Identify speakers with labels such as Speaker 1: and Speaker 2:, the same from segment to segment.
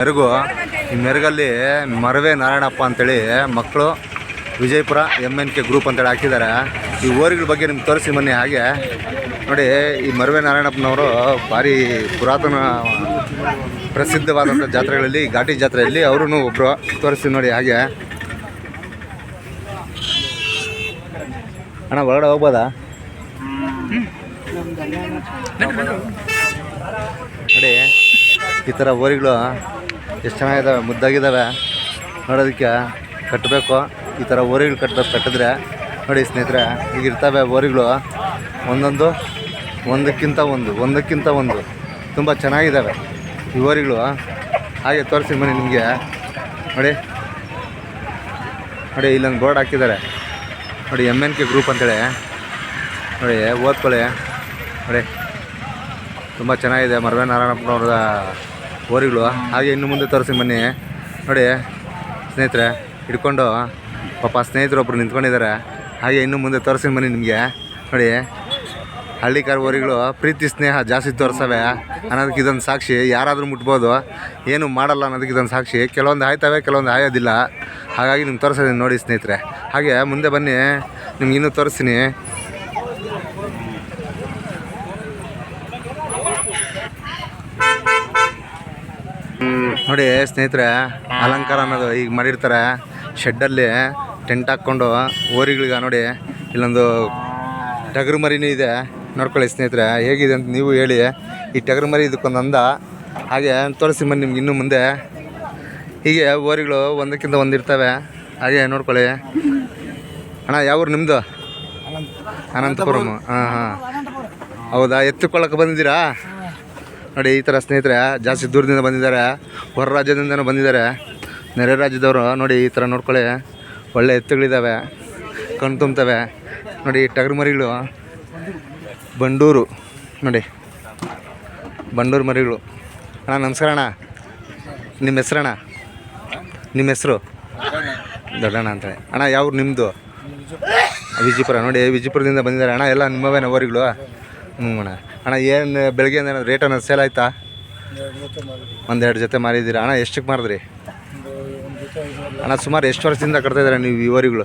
Speaker 1: ಮೆರುಗು. ಈ ಮೆರುಗಲ್ಲಿ ಮರವೇ ನಾರಾಯಣಪ್ಪ ಅಂತೇಳಿ ಮಕ್ಕಳು Vijayapura M N K group ಅಂತೇಳಿ ಹಾಕಿದ್ದಾರೆ. ಈ ಊರಿಗಳ ಬಗ್ಗೆ ನಿಮ್ಗೆ ತೋರಿಸಿ ಮೊನ್ನೆ ಹಾಗೆ. ನೋಡಿ, ಈ ಮರವೆ ನಾರಾಯಣಪ್ಪನವರು ಭಾರಿ ಪುರಾತನ ಪ್ರಸಿದ್ಧವಾದಂಥ ಜಾತ್ರೆಗಳಲ್ಲಿ, ಘಾಟಿ ಜಾತ್ರೆಯಲ್ಲಿ ಅವರು ಒಬ್ಬರು ತೋರಿಸಿ ನೋಡಿ ಹಾಗೆ. ಅಣ್ಣ, ಒಳಗಡೆ ಹೋಗ್ಬೋದಾ? ನೋಡಿ, ಈ ಥರ ಓರಿಗಳು ಎಷ್ಟು ಚೆನ್ನಾಗಿದ್ದಾವೆ ಮುದ್ದಾಗಿದ್ದಾವೆ ನೋಡೋದಕ್ಕೆ ಕಟ್ಟಬೇಕು. ಈ ಥರ ಓರಿಗಳು ಕಟ್ಟಬೇಕು ಕಟ್ಟಿದ್ರೆ. ನೋಡಿ ಸ್ನೇಹಿತರೆ, ಈಗ ಇರ್ತವೆ ಓರಿಗಳು. ಒಂದೊಂದು, ಒಂದಕ್ಕಿಂತ ಒಂದು ಒಂದಕ್ಕಿಂತ ಒಂದು. ತುಂಬ ಚೆನ್ನಾಗಿದ್ದಾವೆ ಈ ಓರಿಗಳು. ಹಾಗೆ ತೋರಿಸಿ ಮನೆ ನಿಮಗೆ. ನೋಡಿ. ನೋಡಿ, ಇಲ್ಲೊಂದು ಬೋರ್ಡ್ ಹಾಕಿದ್ದಾರೆ. ನೋಡಿ ಎಂ ಎನ್ ಕೆ ಗ್ರೂಪ್ ಅಂತೇಳಿ. ನೋಡಿ, ಓದ್ಕೊಳ್ಳಿ. ನೋಡಿ. ತುಂಬ ಚೆನ್ನಾಗಿದೆ. ಮರವೆ ನಾರಾಯಣಪ್ಪನವ್ರ ಓರಿಗಳು ಹಾಗೆ ಇನ್ನು ಮುಂದೆ ತೋರಿಸಿ ಬನ್ನಿ. ನೋಡಿ, ಸ್ನೇಹಿತರೆ, ಹಿಡ್ಕೊಂಡು ಪಾಪ ಸ್ನೇಹಿತರು ಒಬ್ರು ನಿಂತ್ಕೊಂಡಿದ್ದಾರೆ. ಹಾಗೆ ಇನ್ನು ಮುಂದೆ ತೋರಿಸಿ ಬನ್ನಿ ನಿಮಗೆ. ನೋಡಿ, ಹಳ್ಳಿಕಾರ ಹೋರಿಗಳು, ಪ್ರೀತಿ, ಸ್ನೇಹ ಜಾಸ್ತಿ ತೋರಿಸವೆ. ಅನ್ನೋದಕ್ಕೆ ಇದೊಂದು ಸಾಕ್ಷಿ. ಯಾರಾದರೂ ಮುಟ್ಬೋದು. ಏನು ಮಾಡಲ್ಲ ಅನ್ನೋದಕ್ಕೆ ಇದೊಂದು ಸಾಕ್ಷಿ. ಕೆಲವೊಂದು ಆಯ್ತವೆ, ಕೆಲವೊಂದು ಆಯೋದಿಲ್ಲ. ಹಾಗಾಗಿ ನಿಮ್ಗೆ ತೋರಿಸೋದೀನಿ ನೋಡಿ ಸ್ನೇಹಿತರೆ. ಹಾಗೆ ಮುಂದೆ ಬನ್ನಿ. ನಿಮ್ಗೆ ಇನ್ನೂ ತೋರಿಸ್ತೀನಿ. ನೋಡಿ ಸ್ನೇಹಿತರೆ ಅಲಂಕಾರ ಅನ್ನೋದು ಈಗ ಮಾಡಿರ್ತಾರೆ. ಶೆಡ್ಡಲ್ಲಿ ಟೆಂಟ್ ಹಾಕ್ಕೊಂಡು ಓರಿಗಳಿಗೆ ನೋಡಿ ಇಲ್ಲೊಂದು ಟಗರು ಮರಿನೂ ಇದೆ. ನೋಡ್ಕೊಳ್ಳಿ ಸ್ನೇಹಿತರೆ ಹೇಗಿದೆ ಅಂತ ನೀವು ಹೇಳಿ. ಈ ಟಗರು ಮರಿ ಇದಕ್ಕೊಂದು ಅಂದ. ಹಾಗೆ ತೋರಿಸಿ ಬನ್ನಿ ನಿಮ್ಗೆ ಇನ್ನು ಮುಂದೆ. ಹೀಗೆ ಓರಿಗಳು ಒಂದಕ್ಕಿಂತ ಒಂದು ಇರ್ತವೆ. ಹಾಗೆ ನೋಡ್ಕೊಳ್ಳಿ. ಅಣ್ಣ ಯಾವ ಊರು ನಿಮ್ಮದು ಅನಂತಪುರಮ್ಮ ಹಾಂ ಹಾಂ. ಹೌದಾ? ಎತ್ತುಕೊಳ್ಳೋಕೆ ಬಂದಿದ್ದೀರಾ? ನೋಡಿ, ಈ ಥರ ಸ್ನೇಹಿತರೆ, ಜಾಸ್ತಿ ದೂರದಿಂದ ಬಂದಿದ್ದಾರೆ. ಹೊರ ರಾಜ್ಯದಿಂದನೂ ಬಂದಿದ್ದಾರೆ. ನೆರೆ ರಾಜ್ಯದವರು ನೋಡಿ, ಈ ಥರ ನೋಡ್ಕೊಳ್ಳಿ. ಒಳ್ಳೆ ಎತ್ತುಗಳಿದ್ದಾವೆ ಕಣ್ ತುಂಬ್ತವೆ. ನೋಡಿ ಟಗರು ಮರಿಗಳು ಬಂಡೂರು, ನೋಡಿ. ಬಂಡೂರು ಮರಿಗಳು. ಅಣ್ಣ, ನಮಸ್ಕಾರ ಅಣ್ಣ. ನಿಮ್ಮ ಹೆಸ್ರಣ್ಣ? ನಿಮ್ಮ ಹೆಸರು? ದೊಡ್ಡಣ್ಣ ಅಂತೇಳಿ. ಅಣ್ಣ ಯಾವ ನಿಮ್ಮದು ವಿಜಯಪುರ. ನೋಡಿ, ವಿಜಯಪುರದಿಂದ ಬಂದಿದ್ದಾರೆ. ಅಣ್ಣ, ಎಲ್ಲ ನಿಮ್ಮವೇ ಓರಿಗಳು ಹ್ಞೂ ಅಣ್ಣ. ಅಣ್ಣ, ಏನು ಬೆಳಗ್ಗೆ ಏನಾದ್ರು ರೇಟ್ ಅನ್ನೋದು ಸೇಲ್ ಆಯ್ತಾ? ಒಂದೆರಡು ಜೊತೆ ಮಾರಿದ್ದೀರಾ? ಅಣ್ಣ ಎಷ್ಟಕ್ಕೆ ಮಾರಿದ್ರಿ? ಅಣ್ಣ, ಸುಮಾರು ಎಷ್ಟು ವರ್ಷದಿಂದ ಕಟ್ತಾ ಇದ್ದೀರಾ ನೀವು ಇವರಿಗಳು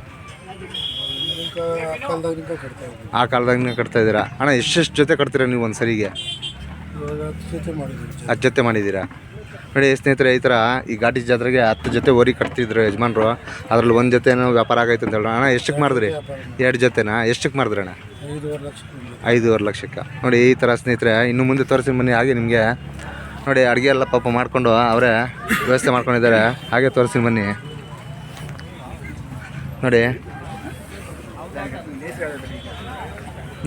Speaker 1: ಆ ಕಾಲದಾಗ ಕಟ್ತಾ ಇದ್ದೀರಾ? ಅಣ್ಣ ಎಷ್ಟೆಷ್ಟು ಜೊತೆ ಕಟ್ತೀರಾ ನೀವು ಒಂದು ಸರಿಗೆ ಹತ್ತು ಜೊತೆ ಮಾಡಿದ್ದೀರಾ? ನೋಡಿ ಸ್ನೇಹಿತರೆ ಈ ಥರ ಈ ಘಾಟಿ ಜಾತ್ರೆಗೆ ಹತ್ತು ಜೊತೆ ಓರಿ ಕಟ್ತಿದ್ರು ಯಜಮಾನ್ರು. ಅದ್ರಲ್ಲಿ ಒಂದು ಜೊತೆ ಏನೋ ವ್ಯಾಪಾರ ಆಗೈತೆ ಅಂತ ಹೇಳೋಣ ಅಣ್ಣ ಎಷ್ಟಕ್ಕೆ ಮಾಡಿದ್ರಿ ಎರಡು ಜೊತೆನಾ? ಎಷ್ಟಕ್ಕೆ ಮಾಡಿದ್ರಿ ಅಣ್ಣ? ಐದೂವರೆ ಲಕ್ಷಕ್ಕೆ ನೋಡಿ ಈ ಥರ ಸ್ನೇಹಿತರೆ ಇನ್ನು ಮುಂದೆ ತೋರಿಸಿ ಬನ್ನಿ ಹಾಗೆ ನಿಮಗೆ. ನೋಡಿ ಅಡುಗೆ ಎಲ್ಲ ಪಾಪ ಮಾಡಿಕೊಂಡು ಅವರೇ ವ್ಯವಸ್ಥೆ ಮಾಡ್ಕೊಂಡಿದ್ದಾರೆ. ಹಾಗೆ ತೋರಿಸಿ ಬನ್ನಿ ನೋಡಿ.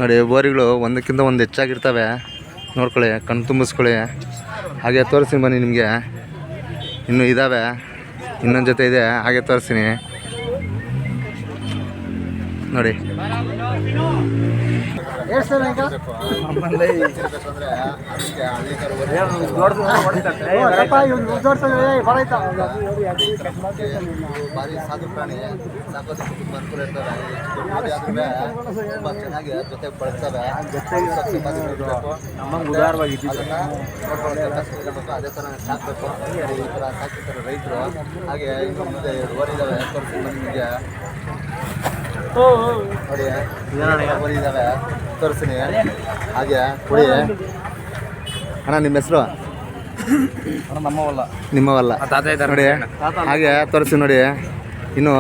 Speaker 1: ನೋಡಿ ಬೋರಿಗಳು ಒಂದಕ್ಕಿಂತ ಒಂದು ಹೆಚ್ಚಾಗಿರ್ತವೆ. ನೋಡ್ಕೊಳ್ಳಿ ಕಣ್ಣು ತುಂಬಿಸ್ಕೊಳ್ಳಿ. ಹಾಗೆ ತೋರಿಸ್ತೀನಿ ಬನ್ನಿ ನಿಮಗೆ. ಇನ್ನೂ ಇದ್ದಾವೆ ಇನ್ನೊಂದು ಜೊತೆ ಇದೆ. ಹಾಗೆ ತೋರಿಸ್ತೀನಿ. ನೋಡಿ. ಭಾರಿ ಸಾಧು ಪ್ರಾಣಿ ಸಾಕೋದಕ್ಕೆ ತುಂಬ ಅನುಕೂಲ ಇರ್ತವೆ ತುಂಬ ಚೆನ್ನಾಗಿ ಜೊತೆ ಬಳಸ್ತವೆ ಅದೇ ಥರ ಸಾಕಬೇಕು. ಈ ಥರ ಸಾಕಿರ್ತಾರೆ ರೈತರು ಹಾಗೆ ಇನ್ನು ಮುಂದೆ ತೋರಿಸಿ ನಿಮಗೆ ನೋಡಿ ತೋರಿಸ್ತೀನಿ. ಹಾಗೆ? ಕುಡಿ ಅಣ್ಣ ನಿಮ್ಮ ಹೆಸರು?
Speaker 2: ನಮ್ಮವಲ್ಲ.
Speaker 1: ನಿಮ್ಮವಲ್ಲ. ನೋಡಿ ಹಾಗೆ ತೋರಿಸಿ ನೋಡಿ. ಇನ್ನು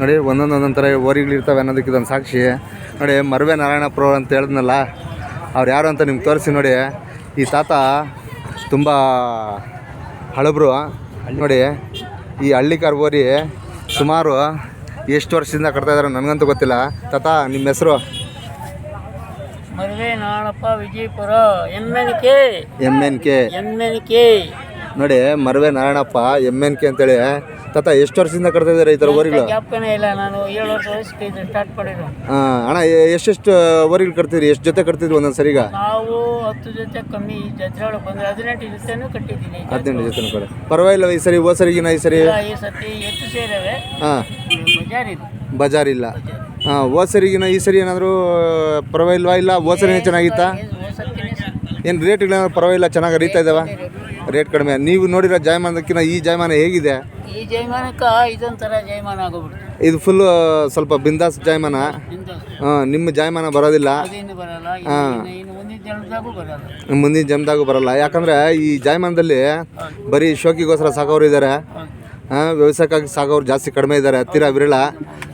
Speaker 1: ನೋಡಿ ಒಂದೊಂದು ಒಂದೊಂದು ಥರ ಓರಿಗಳಿರ್ತವೆ ಅನ್ನೋದಕ್ಕೆ ಇದೊಂದು ಸಾಕ್ಷಿ. ನೋಡಿ ಮರವೆ ನಾರಾಯಣಪ್ರೋ ಅಂತ ಹೇಳಿದ್ನಲ್ಲ ಅವ್ರು ಯಾರು ಅಂತ ನಿಮ್ಗೆ ತೋರಿಸಿ ನೋಡಿ. ಈ ತಾತ ತುಂಬ ಹಳಬ್ರು. ನೋಡಿ ಈ ಹಳ್ಳಿಕಾರ ಓರಿ ಸುಮಾರು ಎಷ್ಟು ವರ್ಷದಿಂದ ಕಟ್ತಾ ಇದ್ದಾರೆ ನನಗಂತೂ ಗೊತ್ತಿಲ್ಲ. ತಾತ ನಿಮ್ಮ ಹೆಸರು?
Speaker 3: ಮದುವೆ Nalappa Vijayapura. M N K
Speaker 1: M N K
Speaker 3: M N K
Speaker 1: ನೋಡಿ ಮರವೆ ನಾರಾಯಣಪ್ಪ ಎಂ ಎನ್ ಕೆ ಅಂತೇಳಿ. ತಾತ ಎಷ್ಟು ವರ್ಷದಿಂದ ಕಟ್ತಾ ಇದ್ದಾರೆ ಈ ಥರ ಓರಿಗಳು
Speaker 3: ಜ್ಞಾಪಕನೇ ಇಲ್ಲ ನಾನು ಏಳು ವರ್ಷ ವಯಸ್ಸಿಗೆ ಇದು ಸ್ಟಾರ್ಟ್ ಮಾಡಿದ್ದು.
Speaker 1: ಹಾಂ ಅಣ್ಣ ಎಷ್ಟೆಷ್ಟು ಓರಿಗಳು ಕಟ್ತಿದ್ರಿ? ಎಷ್ಟು ಜೊತೆ ಕಟ್ತಿದ್ರಿ ಒಂದೊಂದು ಸರಿಗ
Speaker 3: ನಾವು ಹತ್ತು ಜೊತೆ ಕಮ್ಮಿ ಈ ಜಾತ್ರೆ ಒಳಗೆ ಬಂದ್ರೆ ಹದಿನೆಂಟು ಜೊತೆನೂ ಕಟ್ಟಿದ್ದೀನಿ ಈ ಜಾತ್ರೆ
Speaker 1: ಹದಿನೆಂಟು ಜೊತೆ ಕಡೆ ಪರವಾಗಿಲ್ಲ ಈ ಸರಿ ಓ ಸರಿಗಿನ ಈ ಸರಿ?
Speaker 3: ಇಲ್ಲ, ಈ ಸತಿ ಹೆಚ್ಚು ಸೇರವೆ.
Speaker 1: ಹಾಂ. ಬಜಾರ್. ಇಲ್ಲ ಹಾಂ ಓ ಸರಿಗಿನ ಈ ಸರಿ ಏನಾದರೂ ಪರವಾಗಿಲ್ವಾ? ಇಲ್ಲ ಓ ಸರಿನೇ ಚೆನ್ನಾಗಿತ್ತಾ? ಏನು ರೇಟ್ಗಳೇನಾದ್ರು ಪರವಾಗಿಲ್ಲ ಚೆನ್ನಾಗಿ ಹರಿತಾ ಇದ್ದಾವೆ ರೇಟ್ ಕಡಿಮೆ ನೀವು ನೋಡಿರೋ ಜಾಯಮಾನಕ್ಕಿಂತ ಈ ಜಾಯಮಾನ ಹೇಗಿದೆ?
Speaker 3: ಈ ಜೈಮಾನಕ್ಕೆ ಇದೊಂಥರ ಜೈಮಾನ ಆಗೋಗ್ಬಿಡ್ತು.
Speaker 1: ಇದು ಫುಲ್ ಸ್ವಲ್ಪ ಬಿಂದಾಸ್ ಜಾಯಮಾನ? ಹಾಂ ನಿಮ್ಮ ಜಾಯಮಾನ ಬರೋದಿಲ್ಲ?
Speaker 3: ಅದೇನು ಬರಲ್ಲ. ಇನ್ನು ಇನ್ನು ಮುಂದಿನ ಜನದಾಗೂ ಬರಲ್ಲ.
Speaker 1: ಮುಂದಿನ ಜನ್ಮದಾಗೂ ಬರಲ್ಲ. ಯಾಕಂದ್ರೆ ಈ ಜಾಯಮಾನದಲ್ಲಿ ಬರೀ ಶೋಕಿಗೋಸ್ಕರ ಸಾಕೋರು ಇದ್ದಾರೆ
Speaker 3: ಹಾಂ
Speaker 1: ವ್ಯವಸಾಯಕ್ಕಾಗಿ ಸಾಗೋರು ಜಾಸ್ತಿ ಕಡಿಮೆ ಇದ್ದಾರೆ ಹತ್ತಿರ ವಿರಳ.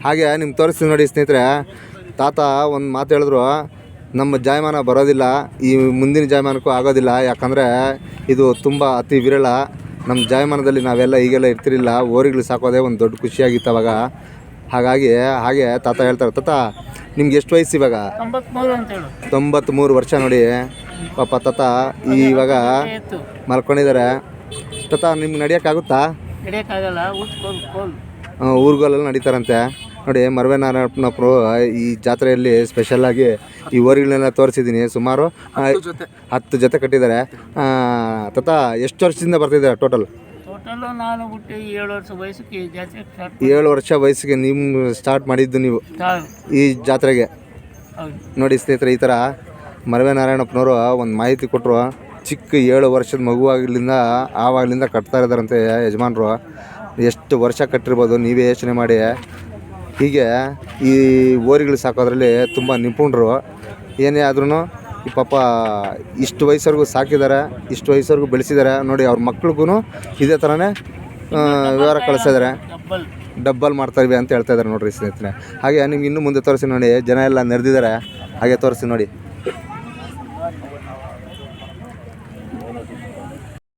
Speaker 1: ಹಾಗೆ ನಿಮ್ಗೆ ತೋರಿಸ್ತೀನಿ ನೋಡಿ ಸ್ನೇಹಿತರೆ. ತಾತ ಒಂದು ಮಾತು ಹೇಳಿದ್ರು. ನಮ್ಮ ಜಾಯಮಾನ ಬರೋದಿಲ್ಲ ಈ ಮುಂದಿನ ಜಾಯಮಾನಕ್ಕೂ ಆಗೋದಿಲ್ಲ. ಯಾಕಂದರೆ ಇದು ತುಂಬ ಅತಿ ವಿರಳ. ನಮ್ಮ ಜಾಯಮಾನದಲ್ಲಿ ನಾವೆಲ್ಲ ಈಗೆಲ್ಲ ಇರ್ತಿರಲಿಲ್ಲ. ಓರಿಗಳು ಸಾಕೋದೇ ಒಂದು ದೊಡ್ಡ ಖುಷಿಯಾಗಿತ್ತು ಅವಾಗ. ಹಾಗಾಗಿ ಹಾಗೆ ತಾತ ಹೇಳ್ತಾರೆ ತಾತ ನಿಮ್ಗೆ ಎಷ್ಟು ವಯಸ್ಸು ಇವಾಗ?
Speaker 3: ತೊಂಬತ್ತ್ ಮೂರು
Speaker 1: ತೊಂಬತ್ತ್ಮೂರು ವರ್ಷ ನೋಡಿ. ಪಾಪ ತಾತ ಇವಾಗ
Speaker 3: ಎತ್ತು
Speaker 1: ಮಲ್ಕೊಂಡಿದ್ದಾರೆ. ತಾತ ನಿಮ್ಗೆ ನಡೆಯೋಕ್ಕಾಗುತ್ತಾ? ಊರುಗಳೆಲ್ಲ ನಡೀತಾರಂತೆ. ನೋಡಿ ಮರವೆ ನಾರಾಯಣಪ್ಪನಪ್ಪರು ಈ ಜಾತ್ರೆಯಲ್ಲಿ ಸ್ಪೆಷಲ್ಲಾಗಿ ಈ ಓರಿಗಳನ್ನೆಲ್ಲ ತೋರಿಸಿದ್ದೀನಿ. ಸುಮಾರು ಹತ್ತು ಜೊತೆ. ಕಟ್ಟಿದ್ದಾರೆ. ತಥಾ ತಾತ ಎಷ್ಟು ವರ್ಷದಿಂದ ಬರ್ತಿದ್ದಾರೆ ಟೋಟಲ್
Speaker 3: ನಾನು ಹುಟ್ಟಿ ಏಳು ವರ್ಷ ವಯಸ್ಸಿಗೆ
Speaker 1: ಏಳು ವರ್ಷ ವಯಸ್ಸಿಗೆ ನಿಮ್ಮ ಸ್ಟಾರ್ಟ್ ಮಾಡಿದ್ದು ನೀವು ಈ ಜಾತ್ರೆಗೆ. ನೋಡಿ ಸ್ನೇಹಿತರೆ ಈ ಥರ ಮರವೆ ನಾರಾಯಣಪ್ಪನವರು ಒಂದು ಮಾಹಿತಿ ಕೊಟ್ಟರು ಚಿಕ್ಕ ಏಳು ವರ್ಷದ ಮಗುವಾಗಲಿಂದ ಆವಾಗಲಿಂದ ಕಟ್ತಾ ಇದ್ದಾರಂತೆ ಯಜಮಾನರು. ಎಷ್ಟು ವರ್ಷ ಕಟ್ಟಿರ್ಬೋದು ನೀವೇ ಯೋಚನೆ ಮಾಡಿ. ಹೀಗೆ ಈ ಓರಿಗಳು ಸಾಕೋದ್ರಲ್ಲಿ ತುಂಬ ನಿಪುಣರು. ಏನೇ ಆದ್ರೂ ಪಾಪ ಇಷ್ಟು ವಯಸ್ಸವರೆಗೂ ಸಾಕಿದ್ದಾರೆ, ಇಷ್ಟು ವಯಸ್ಸವರೆಗೂ ಬೆಳೆಸಿದ್ದಾರೆ. ನೋಡಿ ಅವ್ರ ಮಕ್ಳಿಗೂ ಇದೇ ಥರನೇ ವಿವರ ಕಳಿಸಿದ್ದಾರೆ
Speaker 3: ಡಬ್ಬಲ್
Speaker 1: ಡಬ್ಬಲ್ ಮಾಡ್ತಾ ಇವೆ ಅಂತ ಹೇಳ್ತಾ ಇದ್ದಾರೆ ನೋಡಿರಿ ಸ್ನೇಹಿತರೆ. ಹಾಗೆ ನಿಮ್ಗೆ ಇನ್ನೂ ಮುಂದೆ ತೋರಿಸಿ ನೋಡಿ, ಜನ ಎಲ್ಲ ನೆರೆದಿದ್ದಾರೆ. ಹಾಗೆ ತೋರಿಸಿ ನೋಡಿ.